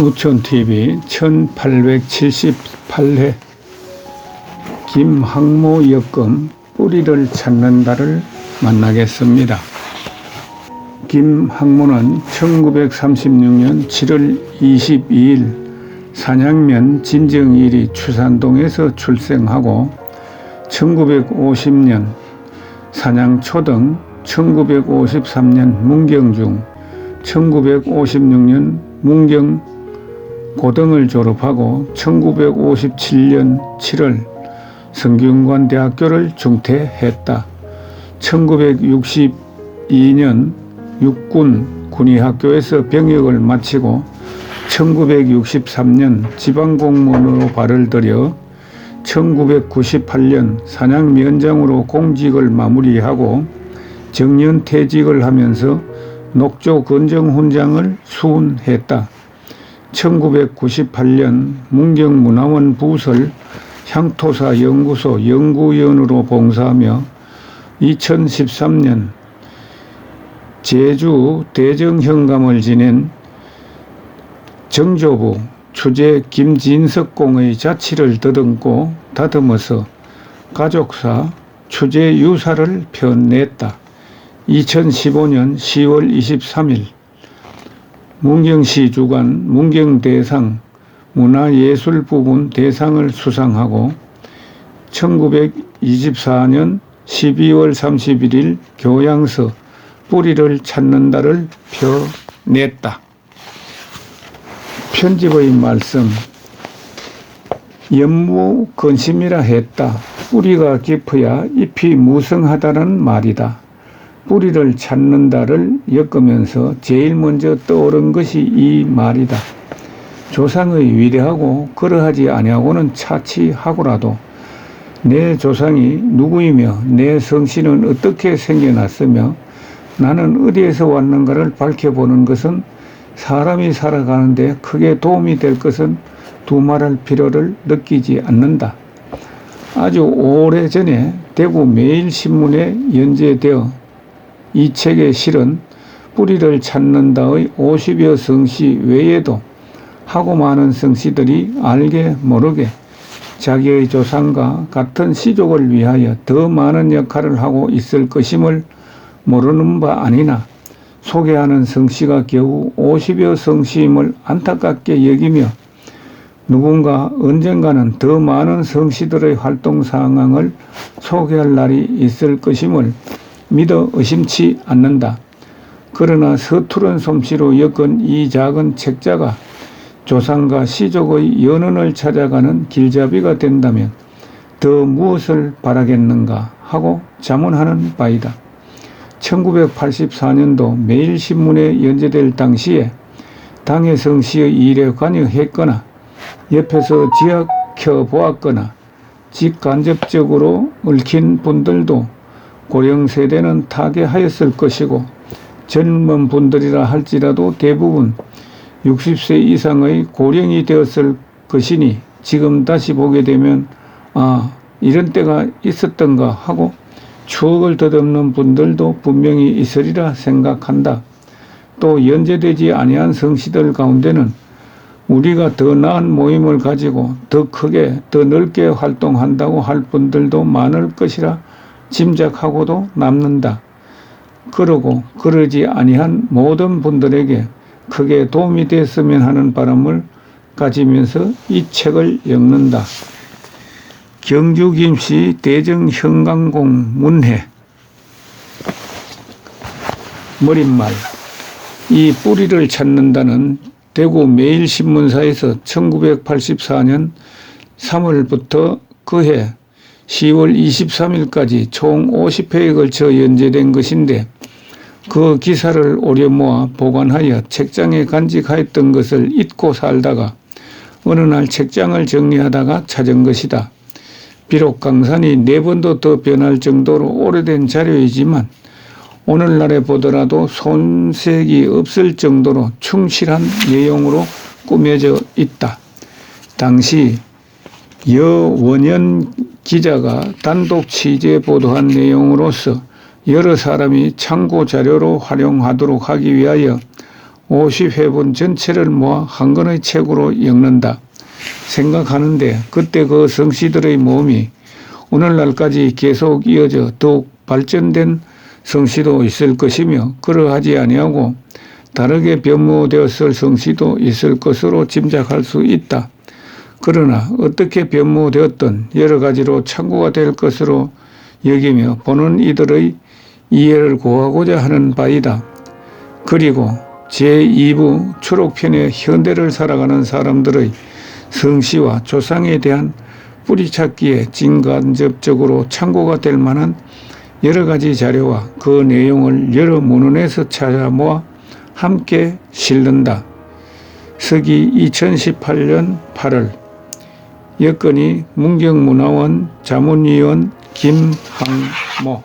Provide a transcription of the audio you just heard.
우촌TV 1878회 김학모 역금 뿌리를 찾는다를 만나겠습니다. 김학모는 1936년 7월 22일 산양면 진정일이 추산동에서 출생하고 1950년 산양초등 1953년 문경중 1956년 문경 고등을 졸업하고 1957년 7월 성균관 대학교를 중퇴했다. 1962년 육군 군의학교에서 병역을 마치고 1963년 지방공무원으로 발을 들여 1998년 산양면장으로 공직을 마무리하고 정년퇴직을 하면서 녹조 건정훈장을 수운했다. 1998년 문경문화원 부설 향토사 연구소 연구위원으로 봉사하며 2013년 제주 대정현감을 지낸 정조부 주재 김진석공의 자치를 더듬고 다듬어서 가족사 추재 유사를 펴냈다. 2015년 10월 23일 문경시 주관 문경대상 문화예술 부분 대상을 수상하고 1924년 12월 31일 교양서 뿌리를 찾는다를 펴냈다. 편집의 말씀 연무 근심이라 했다. 뿌리가 깊어야 잎이 무성하다는 말이다. 뿌리를 찾는다를 엮으면서 제일 먼저 떠오른 것이 이 말이다. 조상의 위대하고 그러하지 아니하고는 차치하고라도 내 조상이 누구이며 내 성씨는 어떻게 생겨났으며 나는 어디에서 왔는가를 밝혀보는 것은 사람이 살아가는데 크게 도움이 될 것은 두말할 필요를 느끼지 않는다. 아주 오래 전에 대구 매일신문에 연재되어 이 책의 실은 뿌리를 찾는다의 50여 성씨 외에도 하고 많은 성씨들이 알게 모르게 자기의 조상과 같은 시족을 위하여 더 많은 역할을 하고 있을 것임을 모르는 바 아니나 소개하는 성씨가 겨우 50여 성씨임을 안타깝게 여기며 누군가 언젠가는 더 많은 성씨들의 활동 상황을 소개할 날이 있을 것임을 믿어 의심치 않는다. 그러나 서투른 솜씨로 엮은 이 작은 책자가 조상과 시족의 연원을 찾아가는 길잡이가 된다면 더 무엇을 바라겠는가 하고 자문하는 바이다. 1984년도 매일신문에 연재될 당시에 당의 성씨의 일에 관여했거나 옆에서 지켜켜 보았거나 직간접적으로 얽힌 분들도 고령 세대는 타개하였을 것이고 젊은 분들이라 할지라도 대부분 60세 이상의 고령이 되었을 것이니 지금 다시 보게 되면 아 이런 때가 있었던가 하고 추억을 더듬는 분들도 분명히 있으리라 생각한다. 또 연재되지 아니한 성씨들 가운데는 우리가 더 나은 모임을 가지고 더 크게 더 넓게 활동한다고 할 분들도 많을 것이라 짐작하고도 남는다. 그러고 그러지 아니한 모든 분들에게 크게 도움이 됐으면 하는 바람을 가지면서 이 책을 읽는다. 경주 김씨 대정 현강공 문해 머릿말 이 뿌리를 찾는다는 대구 매일신문사에서 1984년 3월부터 그해 10월 23일까지 총 50회에 걸쳐 연재된 것인데 그 기사를 오려 모아 보관하여 책장에 간직하였던 것을 잊고 살다가 어느 날 책장을 정리하다가 찾은 것이다. 비록 강산이 네 번도 더 변할 정도로 오래된 자료이지만 오늘날에 보더라도 손색이 없을 정도로 충실한 내용으로 꾸며져 있다. 당시 여원현 기자가 단독 취재 보도한 내용으로서 여러 사람이 참고 자료로 활용하도록 하기 위하여 50회분 전체를 모아 한 권의 책으로 엮는다. 생각하는데 그때 그 성씨들의 몸이 오늘날까지 계속 이어져 더욱 발전된 성씨도 있을 것이며 그러하지 아니하고 다르게 변모되었을 성씨도 있을 것으로 짐작할 수 있다. 그러나 어떻게 변모되었든 여러 가지로 참고가 될 것으로 여기며 보는 이들의 이해를 구하고자 하는 바이다. 그리고 제2부 초록편의 현대를 살아가는 사람들의 성씨와 조상에 대한 뿌리찾기에 진간접적으로 참고가 될 만한 여러 가지 자료와 그 내용을 여러 문헌에서 찾아 모아 함께 실른다. 서기 2018년 8월 여건이 문경문화원 자문위원 김항모